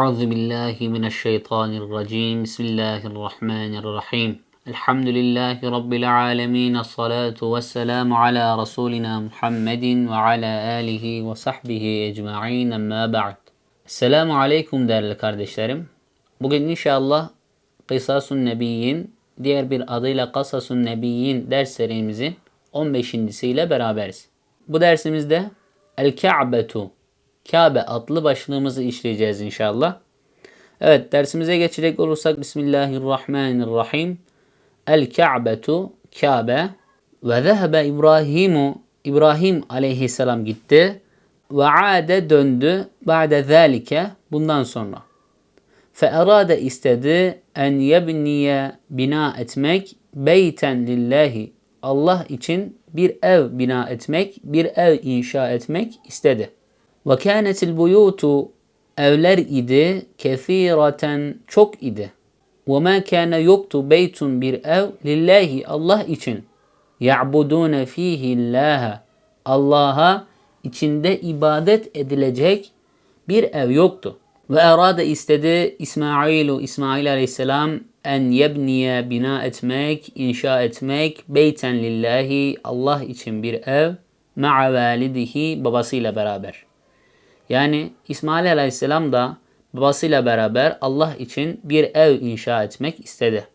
أعوذ بالله من الشيطان الرجيم بسم الله الرحمن الرحيم الحمد لله رب العالمين الصلاة والسلام على رسولنا محمد وعلى آله وصحبه ecma'in amma ba'd. Selamu Aleyküm değerli kardeşlerim. Bugün inşallah Kısasun Nebiyyin, diğer bir adıyla Kasasun Nebiyyin ders serimizin 15.siyle beraberiz. Bu dersimizde El Ka'betu, Kabe adlı başlığımızı işleyeceğiz inşallah. Evet dersimize geçecek olursak Bismillahirrahmanirrahim. El Ka'betu, Kabe ve zehebe İbrahimu, İbrahim aleyhisselam gitti ve ade döndü ba'de zalike bundan sonra. Fe erade istedi en yebniye bina etmek beyten lillahi Allah için bir ev bina etmek, bir ev inşa etmek istedi. Ve kânetil buyutu evler idi kefîraten çok idi. Ve mâ kâne yoktu beytun bir ev lillahi Allah için. Ya'budûne fîhillâhe Allah'a içinde ibadet edilecek bir ev yoktu. Ve erade istedi İsmailu İsmail aleyhisselam en yebniye bina etmek, inşa etmek beyten lillahi Allah için bir ev ma'a validihi babasıyla beraber. Yani İsmail aleyhisselam da babasıyla beraber Allah için bir ev inşa etmek istedi.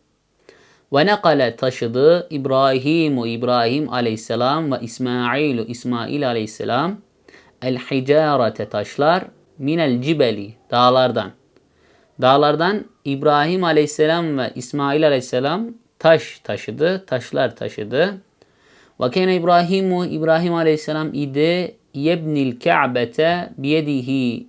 Ve nekale taşıdı İbrahimu İbrahim aleyhisselam ve İsmailu İsmail aleyhisselam el hicarete taşlar minel cibeli dağlardan. Dağlardan İbrahim aleyhisselam ve İsmail aleyhisselam taş taşıdı, taşlar taşıdı. Ve kene İbrahimu İbrahim aleyhisselam idi yebnil ka'bete biyedihi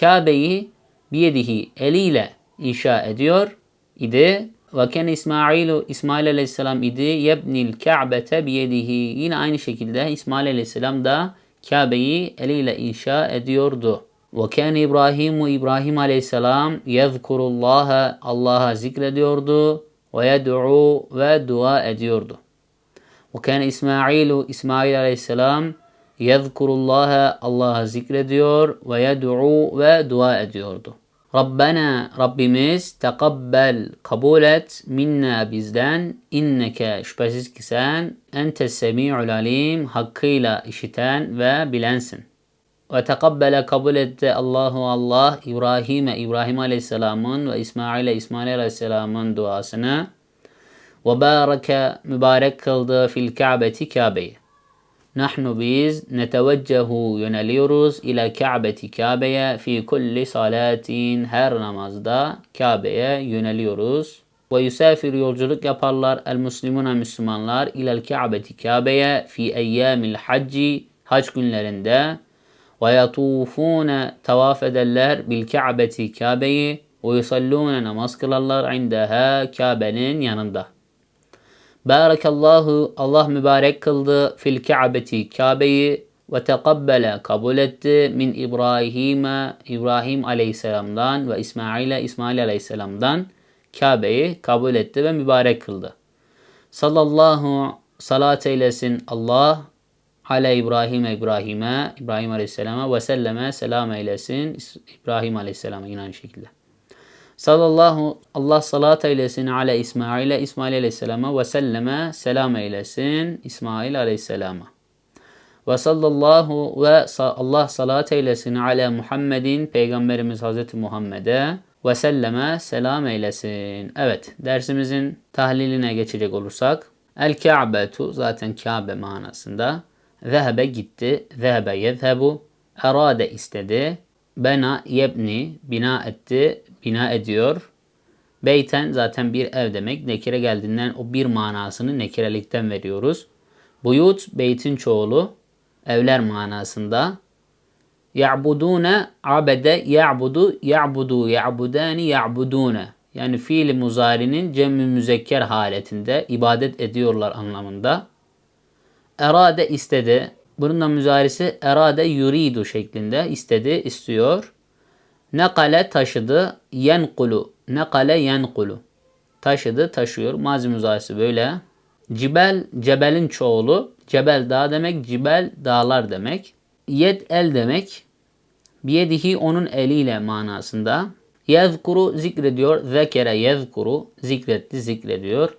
Kabe'yi biyedihi eliyle inşa ediyor idi. Ve kene İsmailu İsmail aleyhisselam idi yebnil ka'bete biyedihi yine aynı şekilde İsmail aleyhisselam da Kabe'yi eliyle inşa ediyordu. Ve kâne İbrahimu İbrahim aleyhisselam yezkurullaha Allah'a zikrediyordu ve yed'u ve dua ediyordu. Ve kâne İsmailu İsmail aleyhisselam yezkurullaha Allah'a zikrediyor ve yed'u ve dua ediyordu. Rabbena Rabbimiz tekabbel kabul et minna bizden inneke şüphesiz ki sen entes semi'ul alim hakkıyla işiten ve bilensin. Ve tekabbele kabul etti Allahu Allah İbrahim'e İbrahim Aleyhisselam'ın ve İsmail'e İsmail Aleyhisselam'ın duasını ve bareke mübarek kıldı fil Ka'beti Kabe'yi. Nahnu biz neteveccehu yöneliyoruz ile Ka'beti Kabe'ye fi kulli salatin her namazda Kabe'ye yöneliyoruz. Ve yusafir yolculuk yaparlar el muslimuna Müslümanlar ilel Ka'beti Kabe'ye fi eyyamil hacci hac günlerinde ve yatufune tavaf ederler bil Ka'beti Kabe'yi ve yusallune namaz kılarlar indaha Kabe'nin yanında. Barakallahu Allah mübarek kıldı fil Ka'beti Kabe'yi ve tekabbele kabul etti min İbrahim'e İbrahim aleyhisselamdan ve İsmail'e İsmail aleyhisselamdan Kabe'yi kabul etti ve mübarek kıldı. Sallallahu salat eylesin Allah ale İbrahim İbrahim'e İbrahim aleyhisselama ve selleme selam eylesin İbrahim aleyhisselama yine aynı şekilde. Sallallahu Allah salat eylesin ale İsmail'e İsmail aleyhisselama ve selleme selam eylesin İsmail aleyhisselama. Ve sallallahu ve Allah salat eylesin ale Muhammedin Peygamberimiz Hazreti Muhammed'e ve selleme selam eylesin. Evet dersimizin tahliline geçecek olursak El Ka'betu zaten Kabe manasında. Zehebe gitti. Zehebe yezhebu. Erade istedi. Bena yebni bina etti bina ediyor. Beyten zaten bir ev demek. Nekire geldiğinden o bir manasını nekirelikten veriyoruz. Buyut beytin çoğulu evler manasında. Ya'budune abede ya'budu ya'budu ya'budani ya'budune. Yani fiil muzarinin cem'i müzekker haletinde ibadet ediyorlar anlamında. Erade istedi. Bunun da müzarisi erade yuridu şeklinde istedi, istiyor. Nekale taşıdı. Yenkulu. Nekale yenkulu. Taşıdı, taşıyor. Mazi müzarisi böyle. Cibel, cebelin çoğulu. Cebel dağ demek, cibel dağlar demek. Yed el demek. Biyedihi onun eliyle manasında. Yezkuru zikrediyor. Zekere yezkuru zikretti zikrediyor.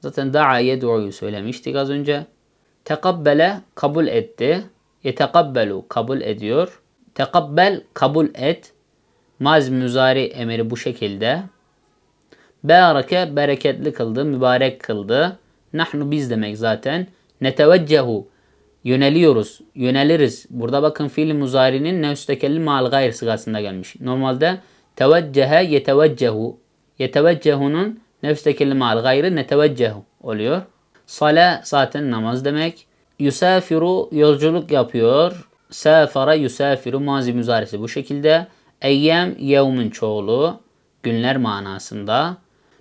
Zaten da'a yed'u'yu söylemiştik az önce. Tekabbele kabul etti. Yetekabbelu kabul ediyor. Tekabbel kabul et. Maz müzari emiri bu şekilde. Bereke bereketli kıldı, mübarek kıldı. Nahnu biz demek zaten. Neteveccehu yöneliyoruz, yöneliriz. Burada bakın fiil muzari'nin nefstekelli mal gayr sıgasında gelmiş. Normalde teveccehe yeteveccehu. Yeteveccehu'nun nefstekelli mal gayrı neteveccehu oluyor. Sale zaten namaz demek. Yusafiru yolculuk yapıyor. Safara yusafiru mazi müzarisi bu şekilde. Eyyem yevmin çoğulu günler manasında.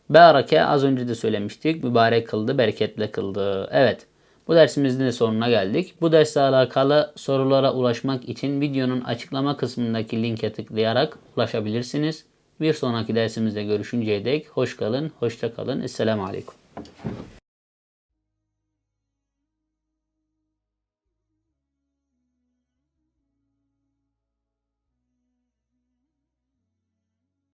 Bereke az önce de söylemiştik. Mübarek kıldı, bereketli kıldı. Evet. Bu dersimizin de sonuna geldik. Bu dersle alakalı sorulara ulaşmak için videonun açıklama kısmındaki linke tıklayarak ulaşabilirsiniz. Bir sonraki dersimizde görüşünceye dek hoş kalın, hoşça kalın. Esselamu Aleyküm.